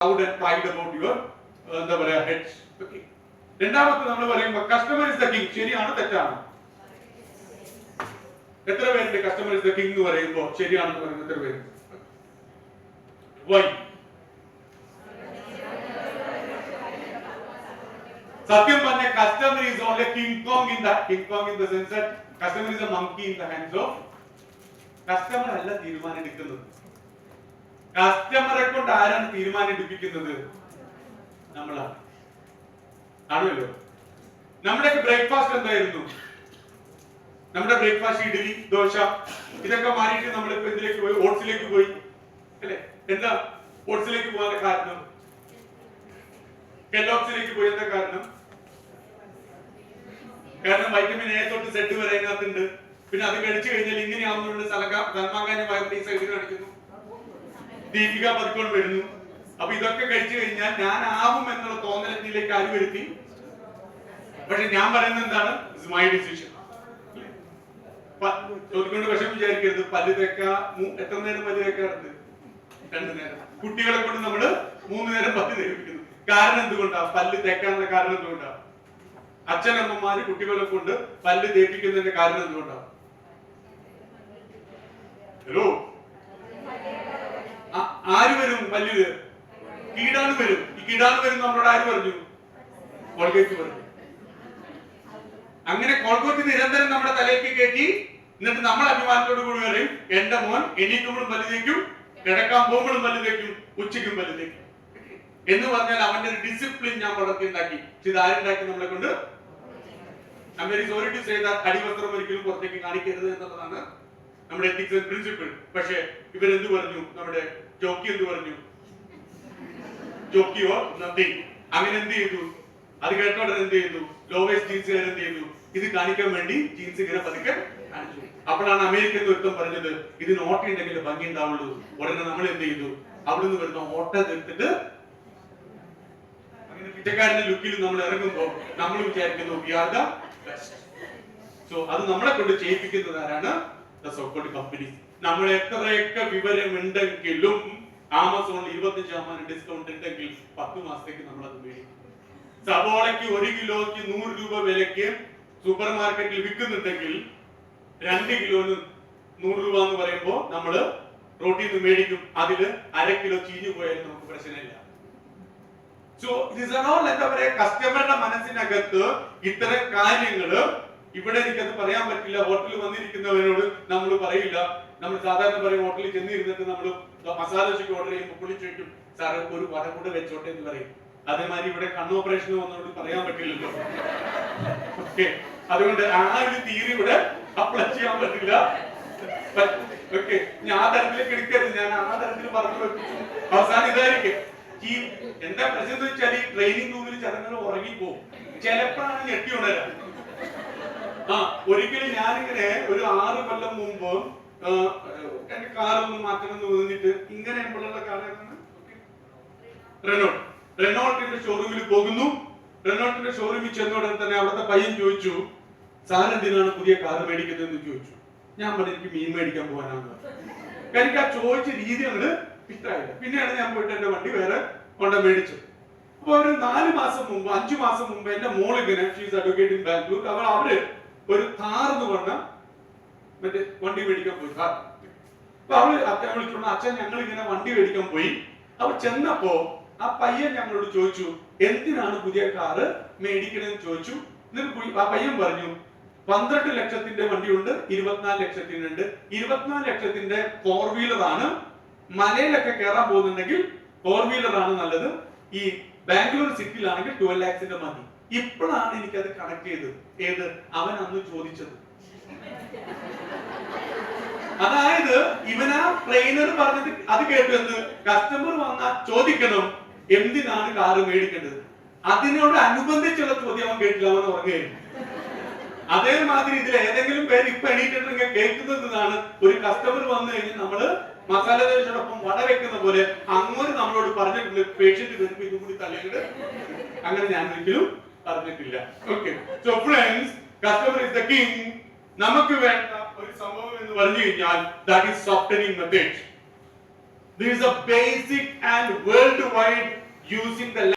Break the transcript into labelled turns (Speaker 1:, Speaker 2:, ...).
Speaker 1: Proud and pride about your എന്താ പറയാ head okay രണ്ടാമത്തെ നമ്മൾ പറയുമ്പോൾ കസ്റ്റമർ ഇസ് ദ കിങ് ശരിയാണോ തെറ്റാണോ? എത്ര പേരുണ്ട് കസ്റ്റമർ ഇസ് ദ കിങ് എന്ന് പറയുമ്പോൾ ശരിയാണെന്ന് പറയുന്നത് എത്ര പേര് വൈ സത്യം പറഞ്ഞ customer is only king kong in the king kong in the sense that customer is a monkey in the hands of customer അല്ല തീരുമാനം എടുക്കുന്നത്. കസ്റ്റമറെ കൊണ്ട് ആരാണ് തീരുമാനം എടുപ്പിക്കുന്നത്? നമ്മളാണ് ആണല്ലോ നമ്മുടെ ബ്രേക്ക്ഫാസ്റ്റ് എന്തായിരുന്നു? നമ്മുടെ ബ്രേക്ക്ഫാസ്റ്റ് ഇഡ്ഡലി ദോശ ഇതൊക്കെ മാറിയിട്ട് നമ്മളിപ്പോ ഇതിലേക്ക് പോയി? ഓട്സിലേക്ക് പോയി. അല്ലെ? എന്താ? ഓട്സിലേക്ക് പോകാൻ കാരണം? കെല്ലോക്സിലേക്ക് പോയി എന്താ കാരണം? കാരണം വൈറ്റമിൻ എ തൊട്ട് സെഡ് വരെ അതിനകത്തുണ്ട്. പിന്നെ അത് കഴിച്ചു കഴിഞ്ഞാൽ ഇങ്ങനെയാവുന്നുണ്ട് സൽമാൻ വയറിന്റെ ഈ സൈഡിൽ കാണിക്കുന്നു ദീപിക പതുക്കോൺ വരുന്നു. അപ്പൊ ഇതൊക്കെ കഴിച്ചു കഴിഞ്ഞാൽ ഞാൻ ആവും എന്നുള്ള തോന്നലത്തിലേക്ക് ആര് വരുത്തി? പക്ഷെ ഞാൻ പറയുന്നത് എന്താണ്? മൈ ഡിസിഷൻ ചോദിക്കൊണ്ട് വിഷം വിചാരിക്കരുത്. പല്ല് തേക്ക എത്ര നേരം പല്ല് തേക്കാറുണ്ട്? രണ്ടു നേരം. കുട്ടികളെ കൊണ്ട് നമ്മൾ മൂന്ന് നേരം പല്ല് തേപ്പിക്കുന്നു. കാരണം എന്തുകൊണ്ടാ? പല്ല് തേക്കാനുള്ള കാരണം എന്തുകൊണ്ടാ? അച്ഛനമ്മമാര് കുട്ടികളെ കൊണ്ട് പല്ല് തേപ്പിക്കുന്നതിന്റെ കാരണം എന്തുകൊണ്ടാ? ഹലോ ആര് വരും? പല്ലിൽ കീടാണ് വരും. ഈ കീടാണ് വരും നമ്മളോട് ആര് പറഞ്ഞു? കോൾഗേറ്റ് പറഞ്ഞു. അങ്ങനെ കോൾഗോറ്റ് നിരന്തരം നമ്മുടെ തലയ്ക്ക് കയറ്റി എന്നിട്ട് നമ്മൾ അഭിമാനത്തോട് കൂടി പറയും എന്റെ മോൻ എണീക്കുമ്പോഴും വലുതേക്കും തേക്കും കിടക്കാൻ പോകുമ്പോഴും വലുതേക്കും തേക്കും ഉച്ചയ്ക്കും വലുതേക്കും തേക്കും. എന്ന് പറഞ്ഞാൽ അവന്റെ ഒരു ഡിസിപ്ലിൻ ഞാൻ വളർത്തിണ്ടാക്കി ഇത് ആരുണ്ടാക്കി നമ്മളെ കൊണ്ട്? ഐ സോറി ടു സേ അടിവസ്ത്രം ഒരിക്കലും പുറത്തേക്ക് കാണിക്കരുത് എന്നുള്ളതാണ് നമ്മുടെ എത്തിക്സ് ആൻഡ് പ്രിൻസിപ്പിൾ പക്ഷേ ഇവരെന്ത് പറഞ്ഞു? നമ്മുടെ ജോക്കി എന്ത് പറഞ്ഞു? ജോക്കിയോ? നത്തിങ് അങ്ങനെ എന്ത് ചെയ്തു? അത് കേട്ടോടെ എന്ത് ചെയ്തു? ലോവേസ് ജീൻസുകാർ എന്ത് ചെയ്തു? ഇത് കാണിക്കാൻ വേണ്ടി ജീൻസ് ഇങ്ങനെ പതുക്കെ കാണിച്ചു. അപ്പോഴാണ് അമേരിക്കൻ ഒരുത്തം പറഞ്ഞത് ഇതിന് ഓട്ട ഉണ്ടെങ്കിൽ ഭംഗി ഉണ്ടാവുള്ളൂ. ഉടനെ നമ്മൾ എന്ത് ചെയ്തു? അവിടുന്ന് വരുന്ന ഓട്ട തീർത്തിട്ട് അങ്ങനെ പിറ്റക്കാരന്റെ ലുക്കിൽ നമ്മൾ ഇറങ്ങുമ്പോൾ നമ്മൾ വിചാരിക്കുന്നു സോ അത് നമ്മളെ കൊണ്ട് ചെയ്യിപ്പിക്കുന്നത് ആരാണ്? സോക്കോൾഡ് കമ്പനി നമ്മൾ എത്രയൊക്കെ വിവരമുണ്ടെങ്കിലും ആമസോണിൽ ഇരുപത്തി ശതമാനം ഡിസ്കൗണ്ട് ഉണ്ടെങ്കിൽ പത്ത് മാസത്തേക്ക് നമ്മൾ അത് മേടിക്കും. സവോളയ്ക്ക് ഒരു കിലോയ്ക്ക് നൂറ് രൂപ വിലയ്ക്ക് സൂപ്പർ മാർക്കറ്റിൽ വിൽക്കുന്നുണ്ടെങ്കിൽ രണ്ട് കിലോന് നൂറ് രൂപ എന്ന് പറയുമ്പോൾ നമ്മൾ റോട്ടിൽ മേടിക്കും. അതിൽ അര കിലോ ചീഞ്ഞു പോയാലും നമുക്ക് പ്രശ്നമില്ല. സോ ഇറ്റ് എന്താ പറയാ കസ്റ്റമറുടെ മനസ്സിനകത്ത് ഇത്തരം കാര്യങ്ങൾ ഇവിടെ എനിക്കത് പറയാൻ പറ്റില്ല. ഹോട്ടലിൽ വന്നിരിക്കുന്നവരോട് നമ്മൾ പറയില്ല. നമ്മൾ സാധാരണ പറയും ഹോട്ടലിൽ ചെന്നിരുന്നിട്ട് നമ്മൾ മസാല ദോശയ്ക്ക് ഓർഡർ ചെയ്യുമ്പോൾ പുള്ളി ചോദിക്കും സാറ് ഒരു വട കൂടെ വെച്ചോട്ടെ എന്ന് പറയും. അതേമാതിരി ഇവിടെ കണ്ണ് ഓപ്പറേഷൻ വന്നോണ്ട് പറയാൻ പറ്റില്ലല്ലോ. ഓക്കെ. അതുകൊണ്ട് ആ ഒരു തീയതി ഇവിടെ അപ്ലൈ ചെയ്യാൻ പറ്റില്ല. ഓക്കെ. ഞാൻ ആ തരത്തിലേക്ക് എടുക്കരുത്. ഞാൻ ആ തരത്തിൽ പറഞ്ഞു വെപ്പിച്ചു. അവസാനം ഇതായിരിക്കും. ഈ എന്താ പ്രശ്നം എന്ന് വെച്ചാൽ ഈ ട്രെയിനിങ് റൂമിൽ ചടങ്ങുകൾ ഉറങ്ങിപ്പോകും ചിലപ്പോഴാണ് ഞെട്ടി ഉണരാ ആ ഒരിക്കലും ഞാനിങ്ങനെ ഒരു ആറ് കൊല്ലം മുമ്പ് എന്റെ കാറൊന്ന് മാറ്റണം എന്ന് തോന്നിട്ട് ഇങ്ങനെ എപ്പോഴുള്ള കാറായിരുന്നു റെനോൾട്ട്. റെനോൾട്ടിന്റെ ഷോറൂമിൽ പോകുന്നു. റെനോൾട്ടിന്റെ ഷോറൂമിൽ ചെന്നോടൻ തന്നെ അവിടുത്തെ പയ്യൻ ചോദിച്ചു സാർ എന്തിനാണ് പുതിയ കാർ മേടിക്കുന്നത് എന്ന് ചോദിച്ചു? ഞാൻ പറഞ്ഞു എനിക്ക് മീൻ മേടിക്കാൻ പോകാനാണ്. എനിക്ക് ആ ചോദിച്ച രീതി അങ്ങോട്ട് ഇഷ്ടമായില്ല പിന്നെയാണ് ഞാൻ പോയിട്ട് എന്റെ വണ്ടി വേറെ കൊണ്ട മേടിച്ചത്. അപ്പൊ ഒരു നാല് മാസം മുമ്പ് അഞ്ചു മാസം മുമ്പ് എന്റെ മോൾ ഷീസ് അഡ്വക്കേറ്റ് ഇൻ ബാംഗ്ലൂർ അവർ അവർ ഒരു എന്ന് പറഞ്ഞ മറ്റേ വണ്ടി മേടിക്കാൻ പോയി കാർ അപ്പൊ അവൾ അച്ഛൻ വിളിച്ചോണ്ട് അച്ഛൻ ഞങ്ങൾ ഇങ്ങനെ വണ്ടി മേടിക്കാൻ പോയി. അവൾ ചെന്നപ്പോ ആ പയ്യൻ ഞങ്ങളോട് ചോദിച്ചു എന്തിനാണ് പുതിയ കാറ് മേടിക്കണമെന്ന് ചോദിച്ചു? എന്നിട്ട് ആ പയ്യൻ പറഞ്ഞു പന്ത്രണ്ട് ലക്ഷത്തിന്റെ വണ്ടിയുണ്ട് ഇരുപത്തിനാല് ലക്ഷത്തിന്റെ ഉണ്ട്. ഇരുപത്തിനാല് ലക്ഷത്തിന്റെ ഫോർ വീലറാണ് മലയിലൊക്കെ കയറാൻ പോകുന്നുണ്ടെങ്കിൽ ഫോർ വീലറാണ് നല്ലത്. ഈ ബാംഗ്ലൂർ സിറ്റിയിലാണെങ്കിൽ ട്വൽവ് ലാക്സിന്റെ മതി. ഇപ്പോഴാണ് എനിക്കത് കണക്ട് ചെയ്തത്. ഏത്? അവൻ അന്ന് ചോദിച്ചത്. അതായത് ഇവനാ ട്രെയിനർ പറഞ്ഞത് അത് കേട്ടു എന്ന് കസ്റ്റമർ വന്നാൽ ചോദിക്കണം എന്തിനാണ് കാറ് മേടിക്കേണ്ടത്? അതിനോട് അനുബന്ധിച്ചുള്ള ചോദ്യം അവൻ കേട്ടില്ല അവൻ ഉറങ്ങുകയായിരുന്നു അതേമാതിരി ഇതിൽ ഏതെങ്കിലും പേര് ഇപ്പൊ എണീറ്റിട്ടുണ്ടെങ്കിൽ കേൾക്കുന്നത് ഇതാണ് ഒരു കസ്റ്റമർ വന്നു കഴിഞ്ഞാൽ നമ്മൾ മസാല ദോശയോടൊപ്പം വട വെക്കുന്ന പോലെ അങ്ങോട്ട് നമ്മളോട് പറഞ്ഞിട്ടുണ്ട് പേഷ്യന്റ് വരുമ്പോ ഇതും കൂടി തലയിൽ അങ്ങനെ ഞാൻ ഒരിക്കലും പറഞ്ഞിട്ടില്ല okay so friends customer is the king നമുക്ക് വേണ്ട ഒരു സംഭവം എന്ന് പറഞ്ഞു കഴിഞ്ഞാൽ that is softening method This is a basic and worldwide using the